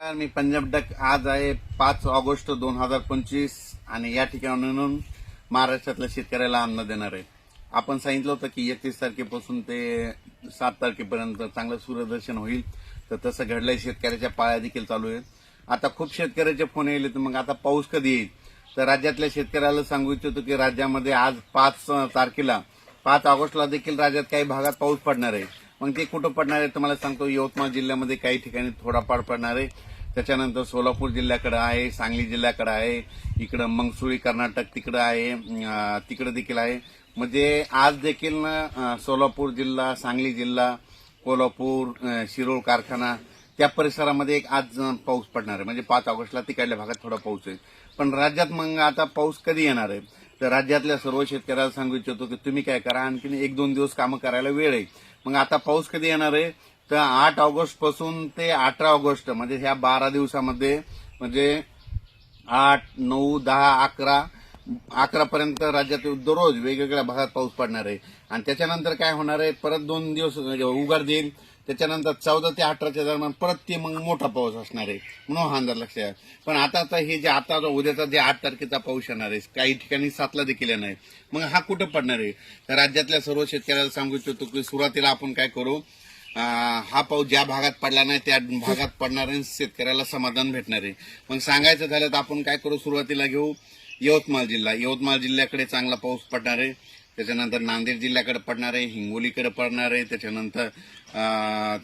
मी Punjab duck. आज आहे पाच ऑगस्ट दोन हजार पंचवीस आणि या ठिकाणाहून महाराष्ट्रातल्या शेतकऱ्याला अन्न देणार आहे. आपण सांगितलं होतं की एकतीस तारखेपासून ते सात तारखेपर्यंत चांगलं सूर्यदर्शन होईल. तर तसं घडलंय शेतकऱ्याच्या पाळ्या देखील चालू आहेत. आता खूप शेतकऱ्याचे फोन येईल तर मग आता पाऊस कधी येईल? तर राज्यातल्या शेतकऱ्याला सांगू इच्छितो की राज्यामध्ये आज पाच तारखेला पाच ऑगस्टला देखील राज्यात काही भागात पाऊस पडणार आहे. मग ते कुठं पडणार आहे तुम्हाला सांगतो यवतमाळ जिल्ह्यामध्ये काही ठिकाणी थोडाफार पडणार आहे. त्याच्यानंतर सोलापूर जिल्ह्याकडे आहे सांगली जिल्ह्याकडे आहे इकडं मंगसुळी कर्नाटक तिकडं आहे तिकडं देखील आहे. म्हणजे आज देखील ना, सोलापूर जिल्हा सांगली जिल्हा कोल्हापूर शिरोळ कारखाना त्या परिसरामध्ये एक आज पाऊस पडणार आहे. म्हणजे पाच ऑगस्टला तिकडल्या भागात थोडा पाऊस आहे पण राज्यात मग आता पाऊस कधी येणार आहे? तर राज्यातल्या सर्व शेतकऱ्याला सांगू इच्छितो की तुम्ही काय करा आणखीन एक दोन दिवस कामं करायला वेळ आहे. मग आता पाऊस कधी येणार आहे? तर आठ ऑगस्टपासून ते अठरा ऑगस्ट म्हणजे ह्या बारा दिवसामध्ये म्हणजे आठ नऊ दहा अकरा अकरापर्यंत राज्यात दररोज वेगवेगळ्या भागात पाऊस पडणार आहे. आणि त्याच्यानंतर काय होणार आहे? परत दोन दिवस उघड देईल. त्याच्यानंतर चौदा ते अठराच्या दरम्यान परत ते मग मोठा पाऊस असणार आहे म्हणून हा अंदाज लक्षात आहे. पण आता हे जे आता उद्याचा जे आठ तारखेचा पाऊस येणार आहे काही ठिकाणी सातला देखील येणार आहे. मग हा कुठं पडणार आहे? तर राज्यातल्या सर्व शेतकऱ्याला सांगू इच्छितो की सुरुवातीला आपण काय करू? हा पाऊस ज्या भागात पडला नाही त्या भागात पडणाऱ्या शेतकऱ्याला समाधान भेटणार आहे. मग सांगायचं झालं तर आपण काय करू? सुरुवातीला घेऊ यवतमाळ जिल्हा. यवतमाळ जिल्ह्याकडे चांगला पाऊस पडणार आहे. त्याच्यानंतर नांदेड जिल्ह्याकडे पडणार आहे हिंगोलीकडे पडणार आहे त्याच्यानंतर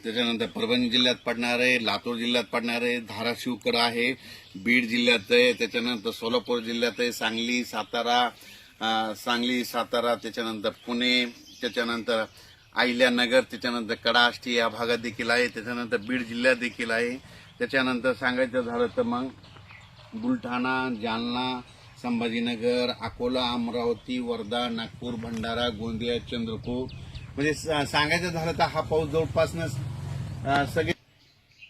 त्याच्यानंतर परभणी जिल्ह्यात पडणार आहे लातूर जिल्ह्यात पडणार आहे धाराशिवकडं आहे बीड जिल्ह्यात आहे त्याच्यानंतर सोलापूर जिल्ह्यात आहे सांगली सातारा सांगली सातारा त्याच्यानंतर पुणे त्याच्यानंतर अहिल्यानगर त्याच्यानंतर कडाष्टी या भागात देखील आहे त्याच्यानंतर बीड जिल्ह्यात देखील आहे. त्याच्यानंतर सांगायचं झालं तर मग बुलढाणा जालना संभाजीनगर अकोला अमरावती वर्धा नागपूर भंडारा गोंदिया चंद्रपूर. म्हणजे स- सांगायचं झालं तर हा पाऊस जवळपासनं सगळे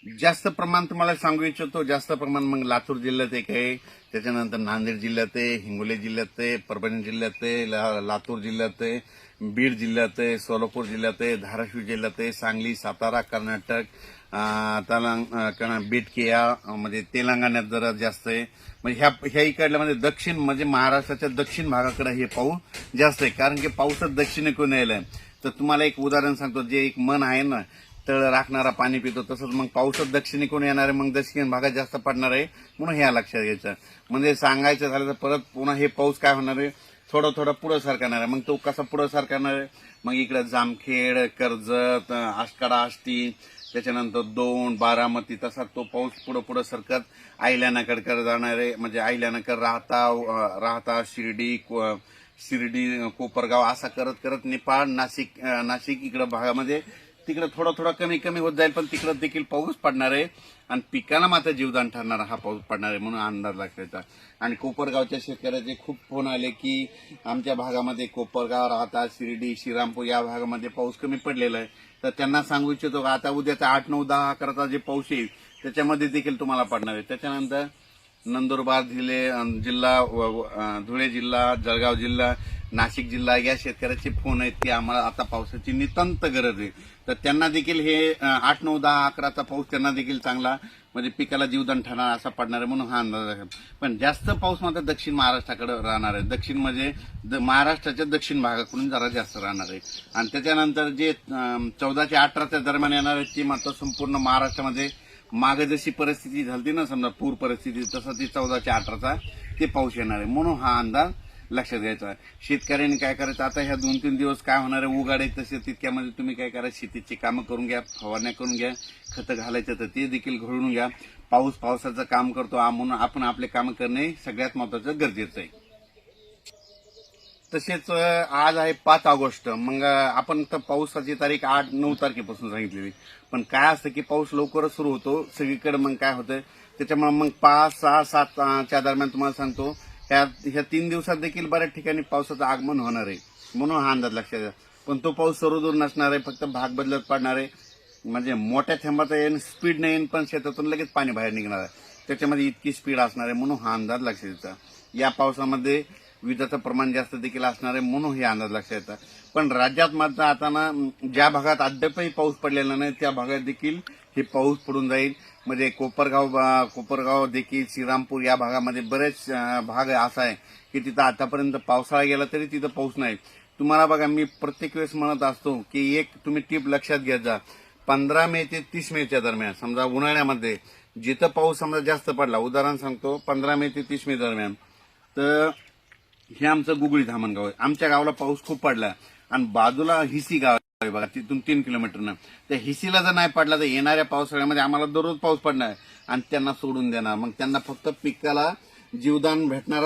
जास्त प्रमाण तुम्हाला सांगू इच्छितो. जास्त प्रमाण मग लातूर जिल्ह्यात एक आहे. त्याच्यानंतर नांदेड जिल्ह्यात आहे हिंगोली जिल्ह्यात आहे परभणी जिल्ह्यात आहे ला- लातूर जिल्ह्यात आहे बीड जिल्ह्यात आहे सोलापूर जिल्ह्यात आहे धाराशिव जिल्ह्यात आहे सांगली सातारा कर्नाटक अं, तेलं- म्हणजे तेलंगणात जरा जास्त आहे. म्हणजे ह्या ह्या इकडल्या म्हणजे दक्षिण म्हणजे महाराष्ट्राच्या दक्षिण भागाकडे हे पाऊस जास्त आहे. कारण की पाऊसच दक्षिणेकडून यायला आहे तर तुम्हाला एक उदाहरण सांगतो. जे एक मन आहे ना तळ राखणारा पाणी पितो तसंच मग पाऊसच दक्षिणेकडून येणार आहे? मग दक्षिण भागात जास्त पडणार आहे म्हणून ह्या लक्षात घ्यायचं. म्हणजे सांगायचं झालं तर परत पुन्हा हे पाऊस काय होणार आहे? थोडं थोडं पुढं सरकारणार आहे. मग तो कसा पुढं सरकारणार आहे? मग इकडं जामखेड कर्जत आष्टाडा आष्टी त्याच्यानंतर दोन बारामती तसा तो पाऊस पुढं पुढं सरकत अहिल्यानगरकडे जाणार आहे. म्हणजे अहिल्यानगर राहता राहता शिर्डी शिर्डी कोपरगाव असा करत करत नेपाळ नाशिक नाशिक इकडं भागामध्ये तिकडे थोडा थोडा कमी कमी होत जाईल पण तिकडं देखील पाऊस पडणार आहे. आणि पिकाला मात्र जीवदान ठरणारा हा पाऊस पडणार आहे म्हणून अंदाज लागण्याचा आणि कोपरगावच्या शेतकऱ्याचे खूप फोन आले की आमच्या भागामध्ये कोपरगाव राहता शिर्डी श्रीरामपूर या भागामध्ये पाऊस कमी पडलेला आहे. तर त्यांना सांगू इच्छितो आता उद्याचा आठ नऊ दहा अकराचा जे पाऊस येईल त्याच्यामध्ये देखील तुम्हाला पडणार आहे. त्याच्यानंतर नंदुरबार जिल्हे जिल्हा धुळे जिल्हा जळगाव जिल्हा नाशिक जिल्हा या शेतकऱ्याचे फोन आहेत की आम्हाला आता पावसाची नितांत गरज आहे. तर त्यांना देखील हे आठ नऊ दहा अकराचा पाऊस त्यांना देखील चांगला म्हणजे पिकाला जीवदान ठरणार असा पडणार आहे म्हणून हा अंदाज आहे. पण जास्त पाऊस मात्र दक्षिण महाराष्ट्राकडे राहणार आहे. दक्षिण म्हणजे द- महाराष्ट्राच्या दक्षिण भागाकडून जरा जास्त राहणार आहे. आणि त्याच्यानंतर जे चौदा ते अठराच्या दरम्यान येणार आहे ती मात्र संपूर्ण महाराष्ट्रामध्ये मागे जशी परिस्थिती झाली ना समजा पूर परिस्थिती तसं ती चौदाच्या अठराचा ते पाऊस येणार आहे. म्हणून हा अंदाज लक्षात घ्यायचा आहे. शेतकऱ्यांनी काय करायचं? आता ह्या दोन तीन दिवस काय होणार आहे? उगाडे तसे तितक्यामध्ये तुम्ही काय करा? शेतीची कामं करून घ्या फवारण्या करून घ्या खतं घालायचं तर ते देखील घडून घ्या. पाऊस पावसाचं काम करतो म्हणून आपण आपले कामं करणे सगळ्यात महत्वाचं गरजेचं आहे. तसेच आज आहे पाच ऑगस्ट. मग आपण तर पावसाची तारीख आठ नऊ तारखेपासून सांगितलेली. पण काय असतं की पाऊस लवकरच सुरू होतो. सगळीकडे मग काय होतं त्याच्यामुळे मग पाच सहा सातच्या दरम्यान तुम्हाला सांगतो ह्या ह्या तीन दिवसात देखील बऱ्याच ठिकाणी पावसाचं आगमन होणार आहे. म्हणून हा अंदाज लक्षात घ्या. पण तो पाऊस सर्वदूर नसणार आहे फक्त भाग बदलत पडणार आहे. म्हणजे मोठ्या थेंबाचा येईन स्पीड नाही येईन पण शेतातून लगेच पाणी बाहेर निघणार आहे. त्याच्यामध्ये इतकी स्पीड असणार आहे म्हणून हा अंदाज लक्षात द्यायचा या पावसामध्ये विजाचं प्रमाण जास्त देखील असणार आहे म्हणून हे अंदाज लक्षात येतात पण राज्यात मात्र आता ना ज्या भागात अद्यापही पाऊस पडलेला नाही त्या भागात देखील हे पाऊस पडून जाईल. म्हणजे कोपरगाव बा- कोपरगाव देखील श्रीरामपूर या भागामध्ये बरेच भाग असा आहे की तिथं आतापर्यंत पावसाळा गेला तरी तिथं पाऊस नाही. तुम्हाला बघा मी प्रत्येक वेळेस म्हणत असतो की एक तुम्ही टीप लक्षात घेत जा. पंधरा मे ते तीस मेच्या दरम्यान समजा उन्हाळ्यामध्ये जिथं पाऊस समजा जास्त पडला उदाहरण सांगतो पंधरा मे ते तीस मे दरम्यान. तर हे आमचं गुगळी धामणगाव आहे. आमच्या गावाला पाऊस खूप पडला. आणि बाजूला हिसी गाव आहे बघा तिथून तीन किलोमीटरनं. त्या हिसीला जर नाही पडला तर येणाऱ्या पावसाळ्यामध्ये आम्हाला दररोज पाऊस पडणार. आणि त्यांना सोडून देणार. मग त्यांना फक्त पिकाला जीवदान भेटणार